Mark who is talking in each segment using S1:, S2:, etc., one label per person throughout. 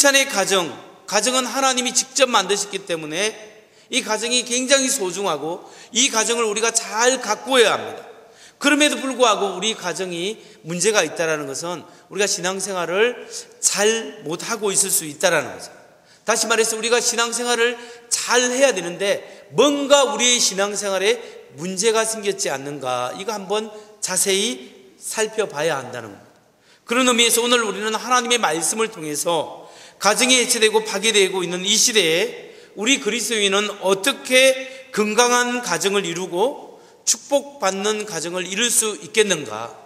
S1: 크리스찬의 가정, 가정은 하나님이 직접 만드셨기 때문에 이 가정이 굉장히 소중하고 이 가정을 우리가 잘 가꾸어야 합니다. 그럼에도 불구하고 우리 가정이 문제가 있다는 것은 우리가 신앙생활을 잘 못하고 있을 수 있다는 거죠. 다시 말해서 우리가 신앙생활을 잘 해야 되는데 뭔가 우리의 신앙생활에 문제가 생겼지 않는가 이거 한번 자세히 살펴봐야 한다는 겁니다. 그런 의미에서 오늘 우리는 하나님의 말씀을 통해서 가정이 해체되고 파괴되고 있는 이 시대에 우리 그리스도인은 어떻게 건강한 가정을 이루고 축복받는 가정을 이룰 수 있겠는가?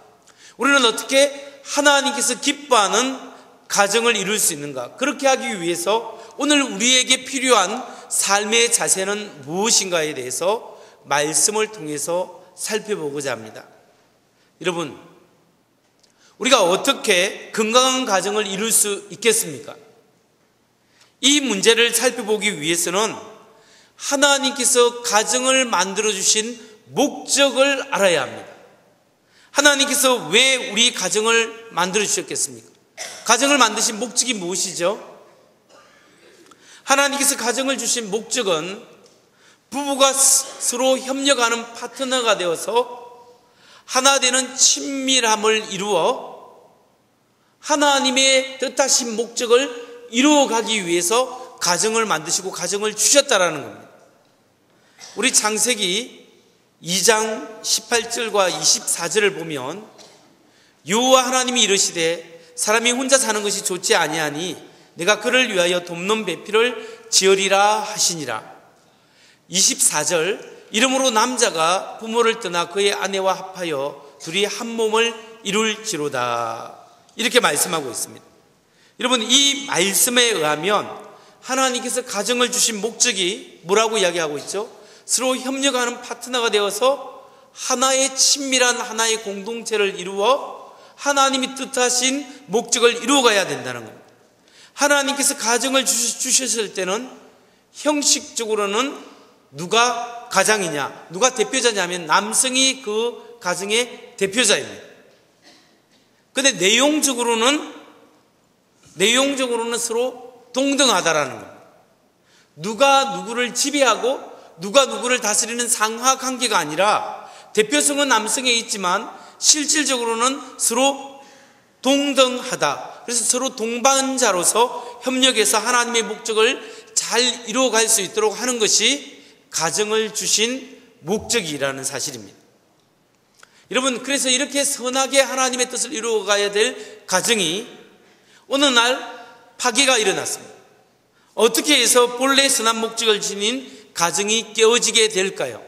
S1: 우리는 어떻게 하나님께서 기뻐하는 가정을 이룰 수 있는가? 그렇게 하기 위해서 오늘 우리에게 필요한 삶의 자세는 무엇인가에 대해서 말씀을 통해서 살펴보고자 합니다. 여러분, 우리가 어떻게 건강한 가정을 이룰 수 있겠습니까? 이 문제를 살펴보기 위해서는 하나님께서 가정을 만들어 주신 목적을 알아야 합니다. 하나님께서 왜 우리 가정을 만들어 주셨겠습니까? 가정을 만드신 목적이 무엇이죠? 하나님께서 가정을 주신 목적은 부부가 서로 협력하는 파트너가 되어서 하나 되는 친밀함을 이루어 하나님의 뜻하신 목적을 이루어가기 위해서 가정을 만드시고 가정을 주셨다라는 겁니다. 우리 창세기 2장 18절과 24절을 보면 여호와 하나님이 이르시되 사람이 혼자 사는 것이 좋지 아니하니 내가 그를 위하여 돕는 배필을 지으리라 하시니라. 24절 이름으로 남자가 부모를 떠나 그의 아내와 합하여 둘이 한 몸을 이룰지로다. 이렇게 말씀하고 있습니다. 여러분 이 말씀에 의하면 하나님께서 가정을 주신 목적이 뭐라고 이야기하고 있죠? 서로 협력하는 파트너가 되어서 하나의 친밀한 하나의 공동체를 이루어 하나님이 뜻하신 목적을 이루어가야 된다는 겁니다. 하나님께서 가정을 주셨을 때는 형식적으로는 누가 가장이냐, 누가 대표자냐면 남성이 그 가정의 대표자입니다. 근데 내용적으로는 내용적으로는 서로 동등하다라는 겁니다. 누가 누구를 지배하고 누가 누구를 다스리는 상하 관계가 아니라 대표성은 남성에 있지만 실질적으로는 서로 동등하다. 그래서 서로 동반자로서 협력해서 하나님의 목적을 잘 이루어갈 수 있도록 하는 것이 가정을 주신 목적이라는 사실입니다. 여러분, 그래서 이렇게 선하게 하나님의 뜻을 이루어가야 될 가정이 어느 날 파괴가 일어났습니다. 어떻게 해서 본래 선한 목적을 지닌 가정이 깨어지게 될까요?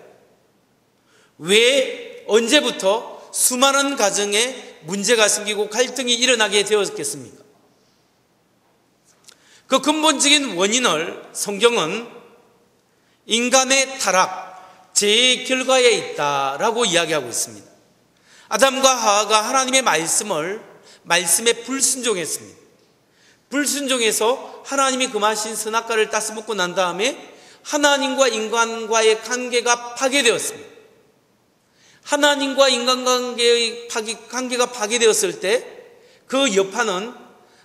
S1: 왜 언제부터 수많은 가정에 문제가 생기고 갈등이 일어나게 되었겠습니까? 그 근본적인 원인을 성경은 인간의 타락, 죄의 결과에 있다라고 이야기하고 있습니다. 아담과 하하가 하나님의 말씀을 말씀에 불순종했습니다. 불순종해서 하나님이 금하신 선악과를 따서 먹고 난 다음에 하나님과 인간과의 관계가 파괴되었습니다. 하나님과 인간관계의 관계가 파괴되었을 때 그 여파는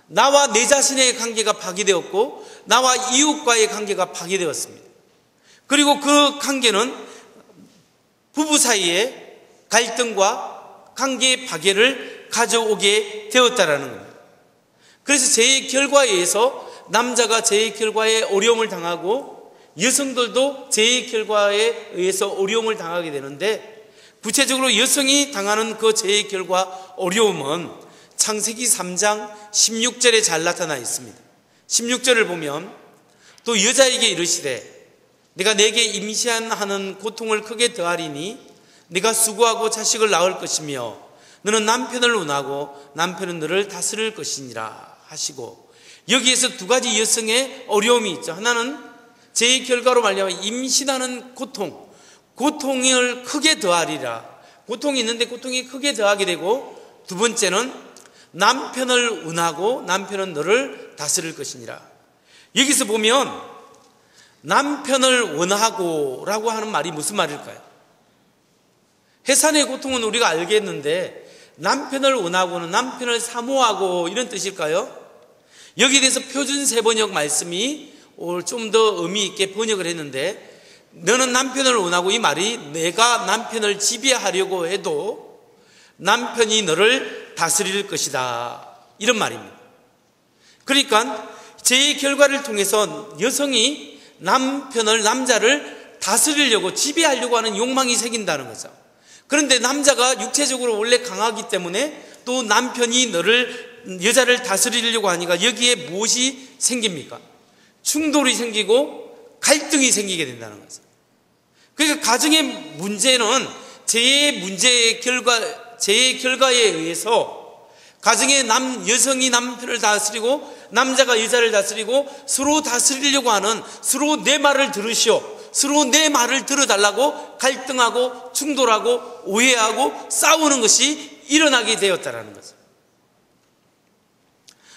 S1: 나와 내 자신의 관계가 파괴되었고 나와 이웃과의 관계가 파괴되었습니다. 그리고 그 관계는 부부 사이에 갈등과 관계 파괴를 가져오게 되었다라는 겁니다. 그래서 제 결과에 의해서 남자가 제 결과에 어려움을 당하고 여성들도 제 결과에 의해서 어려움을 당하게 되는데 구체적으로 여성이 당하는 그 죄의 결과 어려움은 창세기 3장 16절에 잘 나타나 있습니다. 16절을 보면 또 여자에게 이르시되 내가 내게 임시한하는 고통을 크게 더하리니 네가 수고하고 자식을 낳을 것이며 너는 남편을 운하고 남편은 너를 다스릴 것이니라 하시고 여기에서 두 가지 여성의 어려움이 있죠. 하나는 제 결과로 말미암아 임신하는 고통, 고통을 크게 더하리라. 고통이 있는데 고통이 크게 더하게 되고 두 번째는 남편을 운하고 남편은 너를 다스릴 것이니라. 여기서 보면 남편을 원하고 라고 하는 말이 무슨 말일까요? 해산의 고통은 우리가 알겠는데 남편을 원하고는 남편을 사모하고 이런 뜻일까요? 여기에 대해서 표준 세번역 말씀이 좀더 의미 있게 번역을 했는데 너는 남편을 원하고 이 말이 내가 남편을 지배하려고 해도 남편이 너를 다스릴 것이다. 이런 말입니다. 그러니까 제 결과를 통해서 여성이 남편을, 남자를 다스리려고 지배하려고 하는 욕망이 생긴다는 거죠. 그런데 남자가 육체적으로 원래 강하기 때문에 또 남편이 너를, 여자를 다스리려고 하니까 여기에 무엇이 생깁니까? 충돌이 생기고 갈등이 생기게 된다는 거죠. 그러니까 가정의 문제는 제 문제의 결과, 제 결과에 의해서 가정의 남, 여성이 남편을 다스리고 남자가 여자를 다스리고 서로 다스리려고 하는 서로 내 말을 들으시오. 서로 내 말을 들어달라고 갈등하고 충돌하고 오해하고 싸우는 것이 일어나게 되었다라는 거죠.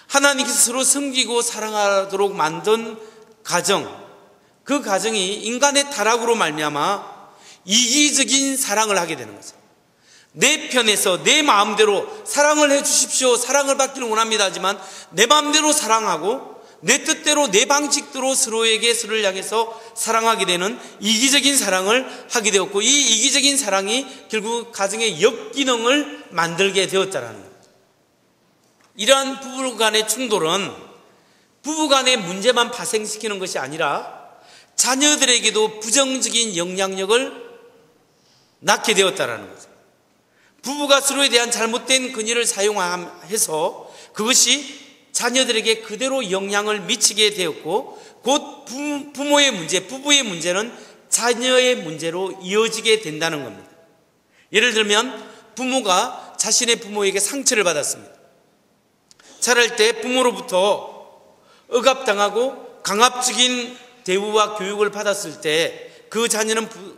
S1: 하나님께서 서로 섬기고 사랑하도록 만든 가정, 그 가정이 인간의 타락으로 말미암아 이기적인 사랑을 하게 되는 거죠. 내 편에서 내 마음대로 사랑을 해 주십시오. 사랑을 받기를 원합니다. 하지만 내 마음대로 사랑하고 내 뜻대로 내 방식대로 서로에게 서로를 향해서 사랑하게 되는 이기적인 사랑을 하게 되었고 이 이기적인 사랑이 결국 가정의 역기능을 만들게 되었다라는 거죠. 이러한 부부 간의 충돌은 부부 간의 문제만 발생시키는 것이 아니라 자녀들에게도 부정적인 영향력을 낳게 되었다라는 거죠. 부부가 서로에 대한 잘못된 근위를 사용해서 그것이 자녀들에게 그대로 영향을 미치게 되었고 곧 부모의 문제, 부부의 문제는 자녀의 문제로 이어지게 된다는 겁니다. 예를 들면 부모가 자신의 부모에게 상처를 받았습니다. 자랄 때 부모로부터 억압당하고 강압적인 대우와 교육을 받았을 때 그 자녀는 부,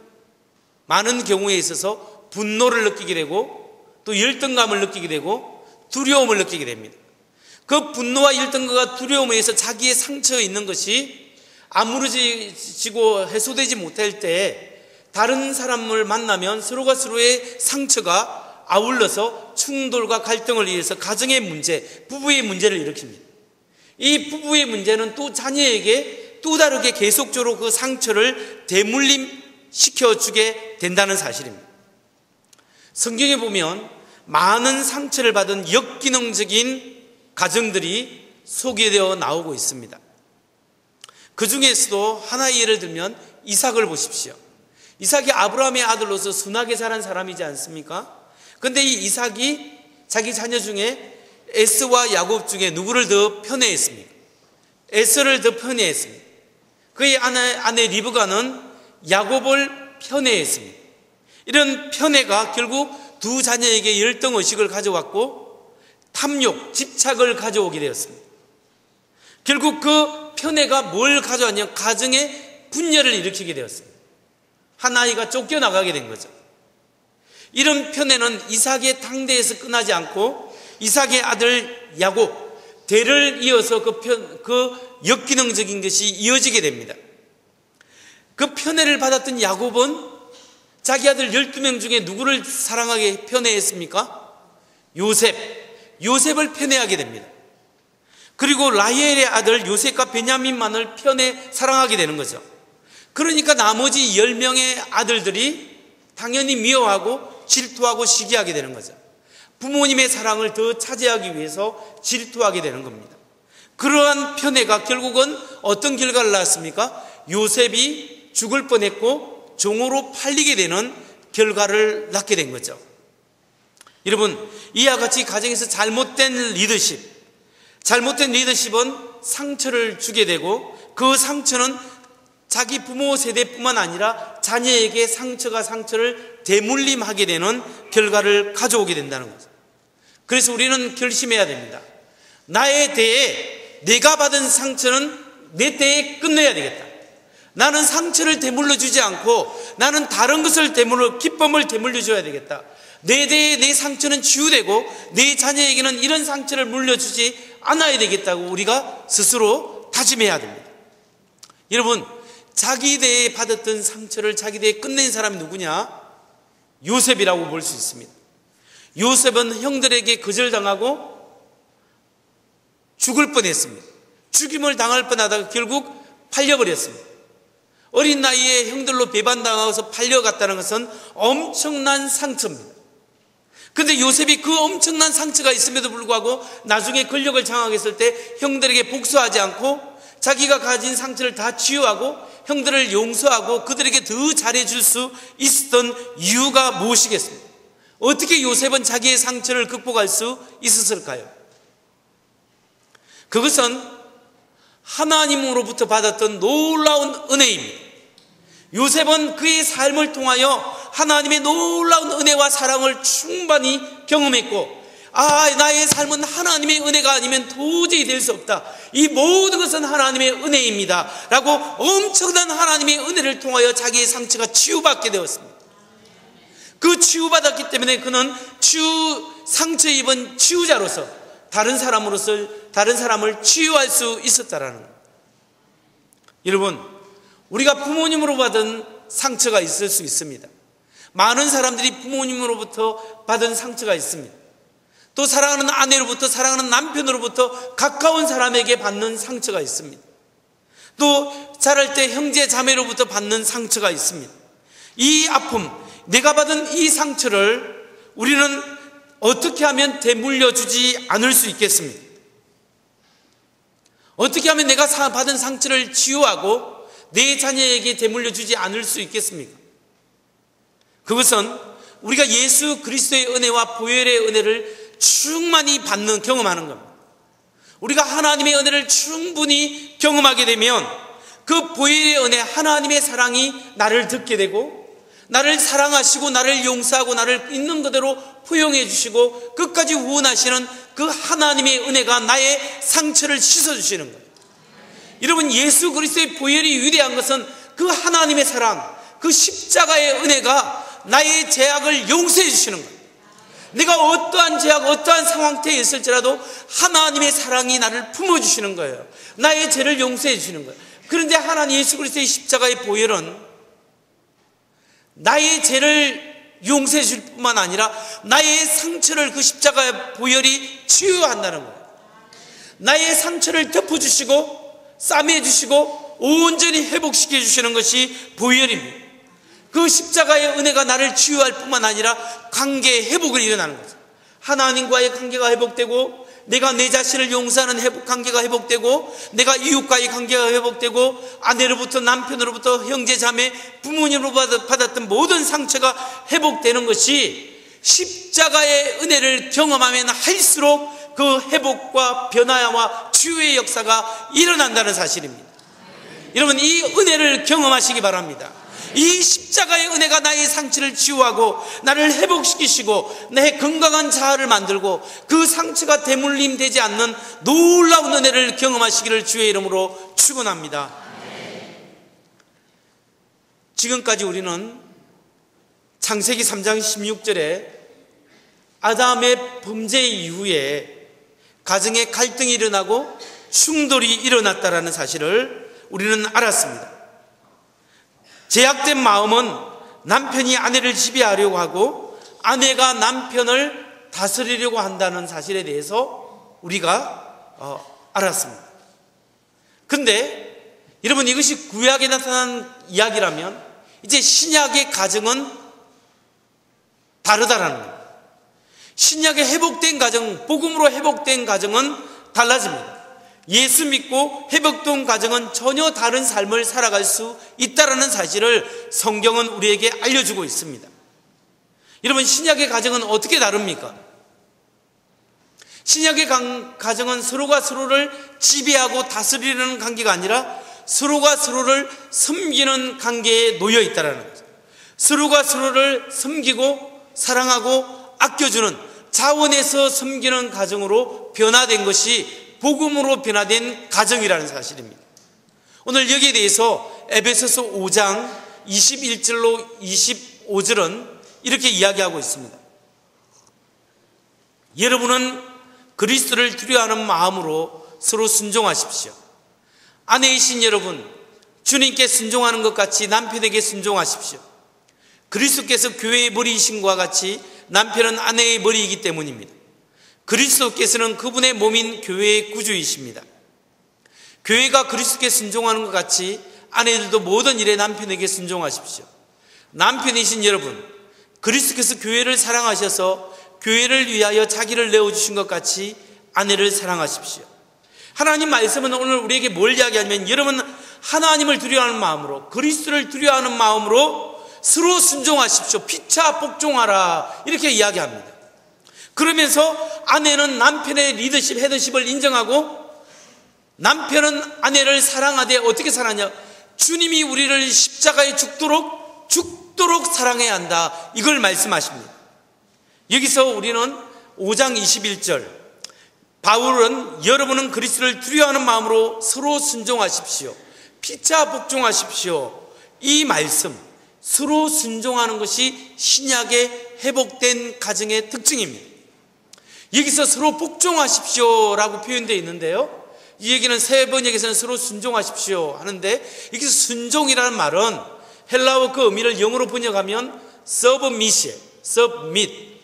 S1: 많은 경우에 있어서 분노를 느끼게 되고 또 열등감을 느끼게 되고 두려움을 느끼게 됩니다. 그 분노와 열등감과 두려움에 의해서 자기의 상처에 있는 것이 아무르지고 해소되지 못할 때 다른 사람을 만나면 서로가 서로의 상처가 아울러서 충돌과 갈등을 위해서 가정의 문제, 부부의 문제를 일으킵니다. 이 부부의 문제는 또 자녀에게 또 다르게 계속적으로 그 상처를 대물림 시켜주게 된다는 사실입니다. 성경에 보면 많은 상처를 받은 역기능적인 가정들이 소개되어 나오고 있습니다. 그 중에서도 하나의 예를 들면 이삭을 보십시오. 이삭이 아브라함의 아들로서 순하게 자란 사람이지 않습니까? 근데 이 이삭이 자기 자녀 중에 에스와 야곱 중에 누구를 더 편애했습니까? 에스를 더 편애했습니다. 그의 아내, 아내 리브가는 야곱을 편애했습니다. 이런 편애가 결국 두 자녀에게 열등 의식을 가져왔고 탐욕, 집착을 가져오게 되었습니다. 결국 그 편애가 뭘 가져왔냐? 가정의 분열을 일으키게 되었습니다. 한 아이가 쫓겨나가게 된 거죠. 이런 편애는 이삭의 당대에서 끝나지 않고 이삭의 아들 야곱, 대를 이어서 그 편, 그 역기능적인 것이 이어지게 됩니다. 그 편애를 받았던 야곱은 자기 아들 12명 중에 누구를 사랑하게 편애했습니까? 요셉. 요셉을 편애하게 됩니다. 그리고 라헬의 아들 요셉과 베냐민만을 편애 사랑하게 되는 거죠. 그러니까 나머지 10명의 아들들이 당연히 미워하고 질투하고 시기하게 되는 거죠. 부모님의 사랑을 더 차지하기 위해서 질투하게 되는 겁니다. 그러한 편애가 결국은 어떤 결과를 낳았습니까? 요셉이 죽을 뻔했고 종으로 팔리게 되는 결과를 낳게 된 거죠. 여러분, 이와 같이 가정에서 잘못된 리더십, 잘못된 리더십은 상처를 주게 되고 그 상처는 자기 부모 세대뿐만 아니라 자녀에게 상처가 상처를 대물림하게 되는 결과를 가져오게 된다는 거죠. 그래서 우리는 결심해야 됩니다. 나에 대해 내가 받은 상처는 내 때에 끝내야 되겠다. 나는 상처를 대물러 주지 않고 나는 다른 것을 대물러 기쁨을 대물려 줘야 되겠다. 내 대에 내 상처는 치유되고 내 자녀에게는 이런 상처를 물려주지 않아야 되겠다고 우리가 스스로 다짐해야 됩니다. 여러분, 자기 대에 받았던 상처를 자기 대에 끝낸 사람이 누구냐? 요셉이라고 볼 수 있습니다. 요셉은 형들에게 거절당하고 죽을 뻔했습니다. 죽임을 당할 뻔하다가 결국 팔려버렸습니다. 어린 나이에 형들로 배반당하고서 팔려갔다는 것은 엄청난 상처입니다. 근데 요셉이 그 엄청난 상처가 있음에도 불구하고 나중에 권력을 장악했을 때 형들에게 복수하지 않고 자기가 가진 상처를 다 치유하고 형들을 용서하고 그들에게 더 잘해줄 수 있었던 이유가 무엇이겠습니까? 어떻게 요셉은 자기의 상처를 극복할 수 있었을까요? 그것은 하나님으로부터 받았던 놀라운 은혜입니다. 요셉은 그의 삶을 통하여 하나님의 놀라운 은혜와 사랑을 충분히 경험했고, 아, 나의 삶은 하나님의 은혜가 아니면 도저히 될 수 없다. 이 모든 것은 하나님의 은혜입니다. 라고 엄청난 하나님의 은혜를 통하여 자기의 상처가 치유받게 되었습니다. 그 치유받았기 때문에 그는 치유, 상처 입은 치유자로서 다른 사람으로서 다른 사람을 치유할 수 있었다라는 겁니다. 여러분, 우리가 부모님으로 받은 상처가 있을 수 있습니다. 많은 사람들이 부모님으로부터 받은 상처가 있습니다. 또 사랑하는 아내로부터 사랑하는 남편으로부터 가까운 사람에게 받는 상처가 있습니다. 또 자랄 때 형제 자매로부터 받는 상처가 있습니다. 이 아픔, 내가 받은 이 상처를 우리는 어떻게 하면 되물려 주지 않을 수 있겠습니까? 어떻게 하면 내가 받은 상처를 치유하고 내 자녀에게 되물려 주지 않을 수 있겠습니까? 그것은 우리가 예수 그리스도의 은혜와 보혈의 은혜를 충만히 받는 경험하는 겁니다. 우리가 하나님의 은혜를 충분히 경험하게 되면 그 보혈의 은혜 하나님의 사랑이 나를 듣게 되고 나를 사랑하시고 나를 용서하고 나를 있는 그대로 포용해 주시고 끝까지 후원하시는 그 하나님의 은혜가 나의 상처를 씻어 주시는 거예요. 여러분 예수 그리스도의 보혈이 위대한 것은 그 하나님의 사랑, 그 십자가의 은혜가 나의 죄악을 용서해 주시는 거예요. 내가 어떠한 죄악, 어떠한 상황태에 있을지라도 하나님의 사랑이 나를 품어주시는 거예요. 나의 죄를 용서해 주시는 거예요. 그런데 하나님 예수 그리스도의 십자가의 보혈은 나의 죄를 용서해 줄 뿐만 아니라 나의 상처를 그 십자가의 보혈이 치유한다는 거예요. 나의 상처를 덮어주시고 싸매 주시고 온전히 회복시켜 주시는 것이 보혈입니다. 그 십자가의 은혜가 나를 치유할 뿐만 아니라 관계 회복을 일어나는 거죠. 하나님과의 관계가 회복되고 내가 내 자신을 용서하는 회복 관계가 회복되고 내가 이웃과의 관계가 회복되고 아내로부터 남편으로부터 형제 자매 부모님으로부터 받았던 모든 상처가 회복되는 것이 십자가의 은혜를 경험하면 할수록 그 회복과 변화와 치유의 역사가 일어난다는 사실입니다. 여러분 이 은혜를 경험하시기 바랍니다. 이 십자가의 은혜가 나의 상처를 치유하고 나를 회복시키시고 내 건강한 자아를 만들고 그 상처가 대물림 되지 않는 놀라운 은혜를 경험하시기를 주의 이름으로 축원합니다. 지금까지 우리는 창세기 3장 16절에 아담의 범죄 이후에 가정에 갈등이 일어나고 충돌이 일어났다라는 사실을 우리는 알았습니다. 제약된 마음은 남편이 아내를 지배하려고 하고 아내가 남편을 다스리려고 한다는 사실에 대해서 우리가 어, 알았습니다. 근데 여러분 이것이 구약에 나타난 이야기라면 이제 신약의 가정은 다르다라는 거예요. 신약의 회복된 가정, 복음으로 회복된 가정은 달라집니다. 예수 믿고 회복된 가정은 전혀 다른 삶을 살아갈 수 있다라는 사실을 성경은 우리에게 알려주고 있습니다. 여러분 신약의 가정은 어떻게 다릅니까? 신약의 가정은 서로가 서로를 지배하고 다스리는 관계가 아니라 서로가 서로를 섬기는 관계에 놓여 있다라는 거죠. 서로가 서로를 섬기고 사랑하고 아껴주는 자원에서 섬기는 가정으로 변화된 것이 복음으로 변화된 가정이라는 사실입니다. 오늘 여기에 대해서 에베소서 5장 21절로 25절은 이렇게 이야기하고 있습니다. 여러분은 그리스도를 두려워하는 마음으로 서로 순종하십시오. 아내이신 여러분, 주님께 순종하는 것 같이 남편에게 순종하십시오. 그리스도께서 교회의 머리이신 것과 같이 남편은 아내의 머리이기 때문입니다. 그리스도께서는 그분의 몸인 교회의 구주이십니다. 교회가 그리스도께 순종하는 것 같이 아내들도 모든 일에 남편에게 순종하십시오. 남편이신 여러분, 그리스도께서 교회를 사랑하셔서 교회를 위하여 자기를 내어주신 것 같이 아내를 사랑하십시오. 하나님 말씀은 오늘 우리에게 뭘 이야기하냐면 여러분 하나님을 두려워하는 마음으로 그리스도를 두려워하는 마음으로 서로 순종하십시오. 피차 복종하라 이렇게 이야기합니다. 그러면서 아내는 남편의 리더십, 헤드십을 인정하고 남편은 아내를 사랑하되 어떻게 사랑하냐? 주님이 우리를 십자가에 죽도록 죽도록 사랑해야 한다. 이걸 말씀하십니다. 여기서 우리는 5장 21절 바울은 여러분은 그리스도를 두려워하는 마음으로 서로 순종하십시오. 피차 복종하십시오. 이 말씀 서로 순종하는 것이 신약의 회복된 가정의 특징입니다. 여기서 서로 복종하십시오라고 표현되어 있는데요. 이 얘기는 세 번역에서는 서로 순종하십시오 하는데 여기서 순종이라는 말은 헬라어 그 의미를 영어로 번역하면 submit, submit.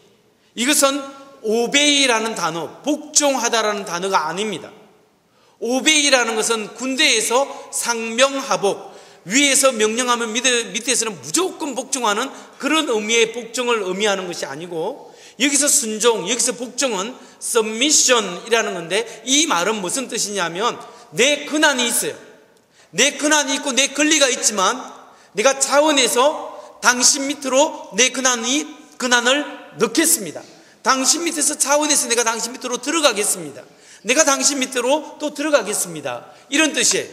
S1: 이것은 오베이라는 단어, 복종하다라는 단어가 아닙니다. 오베이라는 것은 군대에서 상명하복, 위에서 명령하면 밑에서는 무조건 복종하는 그런 의미의 복종을 의미하는 것이 아니고 여기서 순종, 여기서 복종은 submission이라는 건데 이 말은 무슨 뜻이냐면 내 근한이 있어요. 내 근한이 있고 내 권리가 있지만 내가 차원에서 당신 밑으로 내 근한이 근한을 넣겠습니다. 당신 밑에서 차원에서 내가 당신 밑으로 들어가겠습니다. 내가 당신 밑으로 또 들어가겠습니다. 이런 뜻이에요.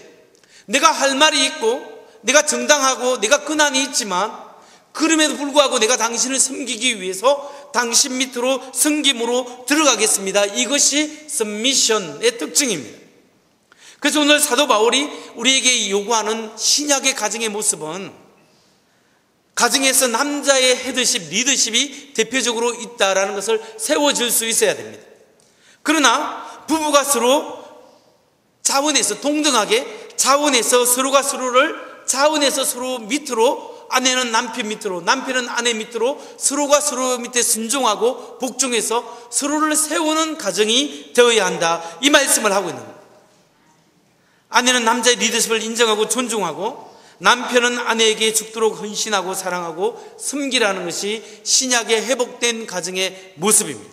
S1: 내가 할 말이 있고 내가 정당하고 내가 근한이 있지만 그럼에도 불구하고 내가 당신을 섬기기 위해서 당신 밑으로 섬김으로 들어가겠습니다. 이것이 submission의 특징입니다. 그래서 오늘 사도 바울이 우리에게 요구하는 신약의 가정의 모습은 가정에서 남자의 헤드십, 리더십이 대표적으로 있다라는 것을 세워질 수 있어야 됩니다. 그러나 부부가 서로 자원에서 동등하게 자원에서 서로가 서로를 자원에서 서로 밑으로 아내는 남편 밑으로, 남편은 아내 밑으로 서로가 서로 밑에 순종하고 복종해서 서로를 세우는 가정이 되어야 한다. 이 말씀을 하고 있는 겁니다. 아내는 남자의 리더십을 인정하고 존중하고 남편은 아내에게 죽도록 헌신하고 사랑하고 섬기라는 것이 신약의 회복된 가정의 모습입니다.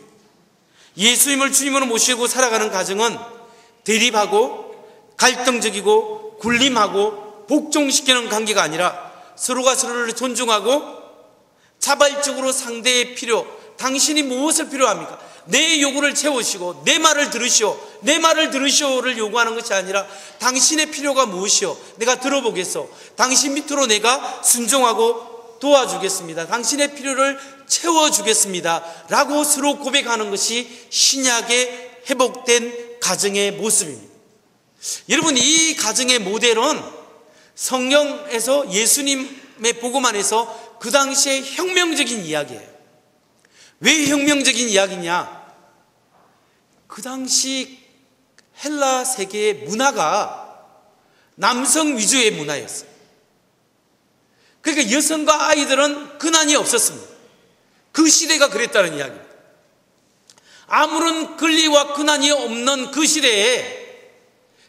S1: 예수님을 주님으로 모시고 살아가는 가정은 대립하고 갈등적이고 굴림하고 복종시키는 관계가 아니라 서로가 서로를 존중하고 자발적으로 상대의 필요, 당신이 무엇을 필요합니까? 내 요구를 채우시고 내 말을 들으시오, 내 말을 들으시오를 요구하는 것이 아니라 당신의 필요가 무엇이오? 내가 들어보겠소. 당신 밑으로 내가 순종하고 도와주겠습니다. 당신의 필요를 채워주겠습니다. 라고 서로 고백하는 것이 신약의 회복된 가정의 모습입니다. 여러분, 이 가정의 모델은 성경에서 예수님의 보고만해서 그 당시에 혁명적인 이야기예요. 왜 혁명적인 이야기냐? 그 당시 헬라 세계의 문화가 남성 위주의 문화였어요. 그러니까 여성과 아이들은 근한이 없었습니다. 그 시대가 그랬다는 이야기입니다. 아무런 권리와 근한이 없는 그 시대에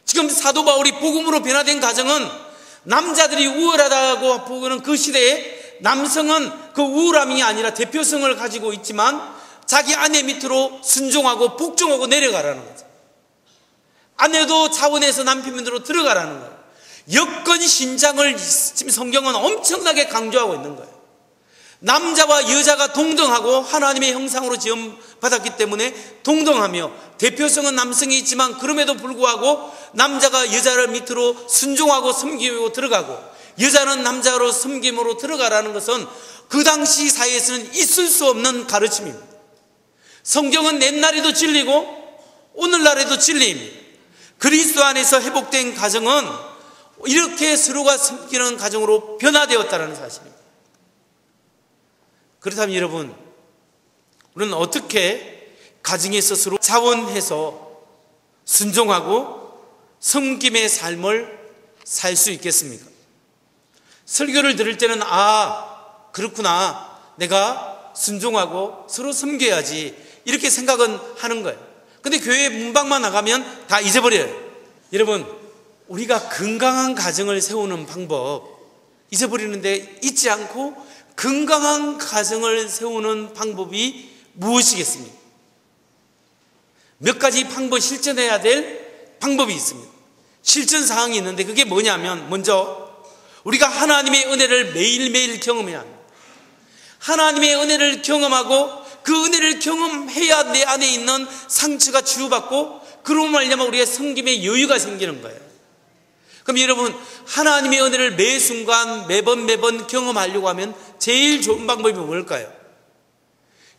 S1: 지금 사도 바울이 복음으로 변화된 가정은 남자들이 우월하다고 보는 그 시대에 남성은 그 우월함이 아니라 대표성을 가지고 있지만 자기 아내 밑으로 순종하고 복종하고 내려가라는 거죠. 아내도 자원에서 남편 밑으로 들어가라는 거예요. 여건 신장을 지금 성경은 엄청나게 강조하고 있는 거예요. 남자와 여자가 동등하고 하나님의 형상으로 지음 받았기 때문에 동등하며 대표성은 남성이 있지만 그럼에도 불구하고 남자가 여자를 밑으로 순종하고 섬기고 들어가고 여자는 남자로 섬김으로 들어가라는 것은 그 당시 사회에서는 있을 수 없는 가르침입니다. 성경은 옛날에도 진리고 오늘날에도 진리입니다. 그리스도 안에서 회복된 가정은 이렇게 서로가 섬기는 가정으로 변화되었다는 사실입니다. 그렇다면 여러분, 우리는 어떻게 가정에서 서로 자원해서 순종하고 섬김의 삶을 살 수 있겠습니까? 설교를 들을 때는 아, 그렇구나. 내가 순종하고 서로 섬겨야지. 이렇게 생각은 하는 거예요. 근데 교회 문방만 나가면 다 잊어버려요. 여러분, 우리가 건강한 가정을 세우는 방법 잊어버리는데 잊지 않고 건강한 가정을 세우는 방법이 무엇이겠습니까? 몇 가지 방법 실천해야 될 방법이 있습니다. 실천 사항이 있는데 그게 뭐냐면 먼저 우리가 하나님의 은혜를 매일매일 경험해야 합니다. 하나님의 은혜를 경험하고 그 은혜를 경험해야 내 안에 있는 상처가 치유받고 그로 말미암아 우리의 성김의 여유가 생기는 거예요. 그럼 여러분 하나님의 은혜를 매 순간 매번 매번 경험하려고 하면 제일 좋은 방법이 뭘까요?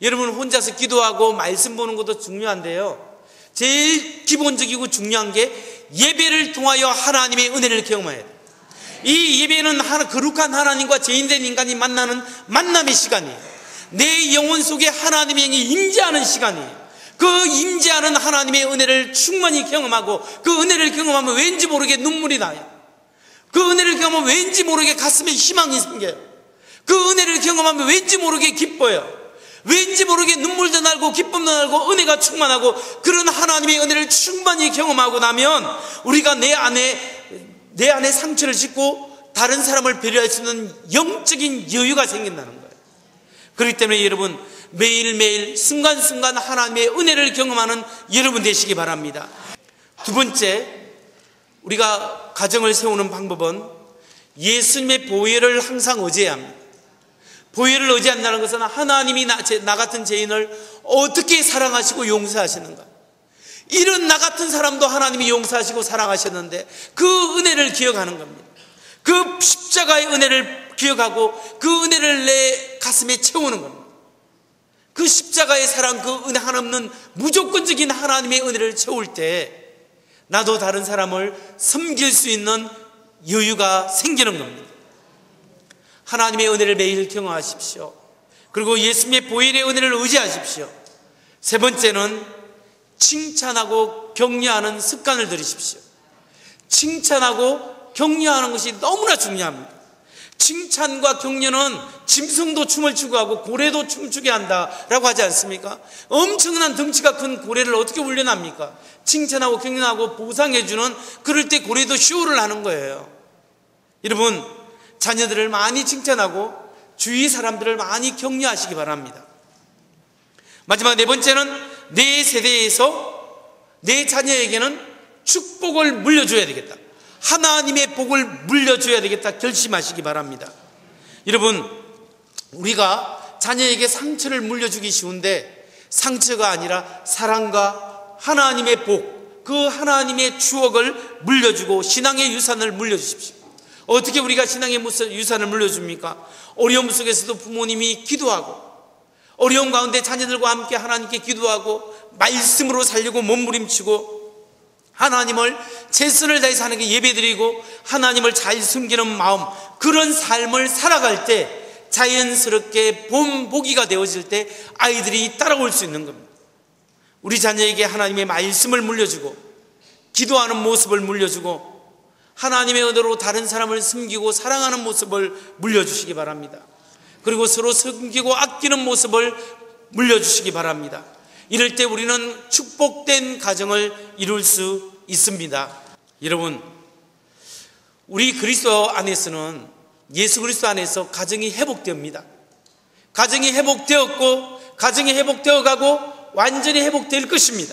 S1: 여러분 혼자서 기도하고 말씀 보는 것도 중요한데요. 제일 기본적이고 중요한 게 예배를 통하여 하나님의 은혜를 경험해야 돼요. 이 예배는 하나, 거룩한 하나님과 죄인된 인간이 만나는 만남의 시간이에요. 내 영혼 속에 하나님의 영이 임재하는 시간이에요. 그 임재하는 하나님의 은혜를 충만히 경험하고 그 은혜를 경험하면 왠지 모르게 눈물이 나요. 그 은혜를 경험하면 왠지 모르게 가슴에 희망이 생겨요. 그 은혜를 경험하면 왠지 모르게 기뻐요. 왠지 모르게 눈물도 날고 기쁨도 날고 은혜가 충만하고 그런 하나님의 은혜를 충만히 경험하고 나면 우리가 내 안에 내 안에 상처를 짓고 다른 사람을 배려할 수 있는 영적인 여유가 생긴다는 거예요. 그렇기 때문에 여러분 매일매일 순간순간 하나님의 은혜를 경험하는 여러분 되시기 바랍니다. 두 번째, 우리가 가정을 세우는 방법은 예수님의 보혈을 항상 의지해야 합니다. 보혈을 의지한다는 것은 하나님이 나, 나 같은 죄인을 어떻게 사랑하시고 용서하시는가. 이런 나 같은 사람도 하나님이 용서하시고 사랑하셨는데 그 은혜를 기억하는 겁니다. 그 십자가의 은혜를 기억하고 그 은혜를 내 가슴에 채우는 겁니다. 그 십자가의 사랑, 그 은혜 하나없는 무조건적인 하나님의 은혜를 채울 때 나도 다른 사람을 섬길 수 있는 여유가 생기는 겁니다. 하나님의 은혜를 매일 경험하십시오. 그리고 예수님의 보혈의 은혜를 의지하십시오. 세 번째는 칭찬하고 격려하는 습관을 들이십시오. 칭찬하고 격려하는 것이 너무나 중요합니다. 칭찬과 격려는 짐승도 춤을 추고 하고 고래도 춤추게 한다라고 하지 않습니까? 엄청난 덩치가 큰 고래를 어떻게 훈련합니까? 칭찬하고 격려하고 보상해주는 그럴 때 고래도 쇼를 하는 거예요. 여러분 자녀들을 많이 칭찬하고 주위 사람들을 많이 격려하시기 바랍니다. 마지막 네 번째는 내 세대에서 내 자녀에게는 축복을 물려줘야 되겠다. 하나님의 복을 물려줘야 되겠다 결심하시기 바랍니다. 여러분, 우리가 자녀에게 상처를 물려주기 쉬운데 상처가 아니라 사랑과 하나님의 복, 그 하나님의 추억을 물려주고 신앙의 유산을 물려주십시오. 어떻게 우리가 신앙의 유산을 물려줍니까? 어려움 속에서도 부모님이 기도하고 어려운 가운데 자녀들과 함께 하나님께 기도하고 말씀으로 살려고 몸부림치고 하나님을 최선을 다해서 하는 게 예배드리고 하나님을 잘 숨기는 마음 그런 삶을 살아갈 때 자연스럽게 봄 보기가 되어질 때 아이들이 따라올 수 있는 겁니다. 우리 자녀에게 하나님의 말씀을 물려주고 기도하는 모습을 물려주고 하나님의 은혜로 다른 사람을 숨기고 사랑하는 모습을 물려주시기 바랍니다. 그리고 서로 섬기고 아끼는 모습을 물려주시기 바랍니다. 이럴 때 우리는 축복된 가정을 이룰 수 있습니다. 여러분, 우리 그리스도 안에서는 예수 그리스도 안에서 가정이 회복됩니다. 가정이 회복되었고, 가정이 회복되어 가고, 완전히 회복될 것입니다.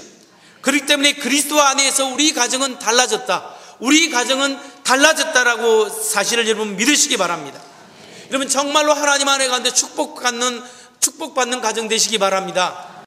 S1: 그렇기 때문에 그리스도 안에서 우리 가정은 달라졌다. 우리 가정은 달라졌다라고 사실을 여러분 믿으시기 바랍니다. 여러분 정말로 하나님 안에 가는데 축복받는 축복받는 가정 되시기 바랍니다.